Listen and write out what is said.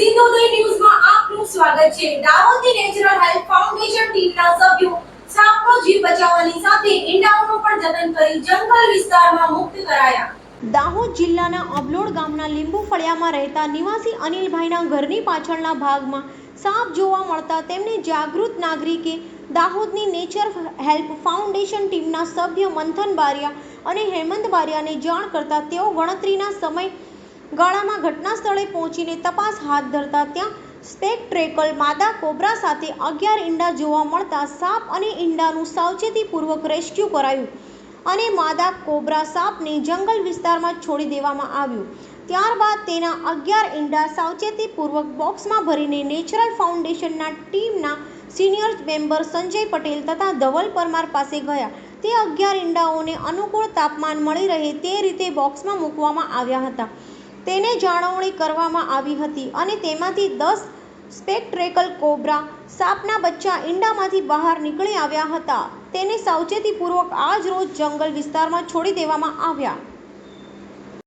સિંધુદય ન્યૂઝમાં આપનું સ્વાગત છે. દાહોદની નેચરલ હેલ્થ ફાઉન્ડેશન ટીમના સભ્યો સાપનો જીવ બચાવવાની સાથે ઈંડાઓનું પણ જતન કરી જંગલ વિસ્તારમાં મુક્ત કરાયા. દાહોદ જિલ્લાના અબલોડ ગામના લીંબુ ફળિયામાં રહેતા નિવાસી અનિલભાઈના ઘરની પાછળના ભાગમાં સાપ જોવા મળતા તેમને જાગૃત નાગરિકે દાહોદની નેચર હેલ્પ ફાઉન્ડેશન ટીમના સભ્ય મંથન બારિયા અને હેમંત બારિયાને જાણ કરતા તેઓ ગણતરીના સમય ગાળામાં ઘટના સ્થળે પહોંચીને તપાસ હાથ ધરતા ત્યાં સ્પેકટ્રેકલ માદા કોબ્રા સાથે અગિયાર ઈંડા જોવા મળતા સાપ અને ઈંડાનું સાવચેતીપૂર્વક રેસ્ક્યુ કરાયું અને માદા કોબ્રા સાપને જંગલ વિસ્તારમાં છોડી દેવામાં આવ્યું. ત્યારબાદ તેના અગિયાર ઈંડા સાવચેતીપૂર્વક બોક્સમાં ભરીને નેચરલ ફાઉન્ડેશનના ટીમના સિનિયર મેમ્બર સંજય પટેલ તથા ધવલ પરમાર પાસે ગયા. તે અગિયાર ઈંડાઓને અનુકૂળ તાપમાન મળી રહે તે રીતે બોક્સમાં મૂકવામાં આવ્યા હતા. તેને જાળવણી કરવામાં આવી હતી અને તેમાંથી દસ સ્પેક્ટ્રેકલ કોબ્રા સાપના બચ્ચા ઈંડામાંથી બહાર નીકળી આવ્યા હતા. તેને સાવચેતીપૂર્વક આજ રોજ જંગલ વિસ્તારમાં છોડી દેવામાં આવ્યા.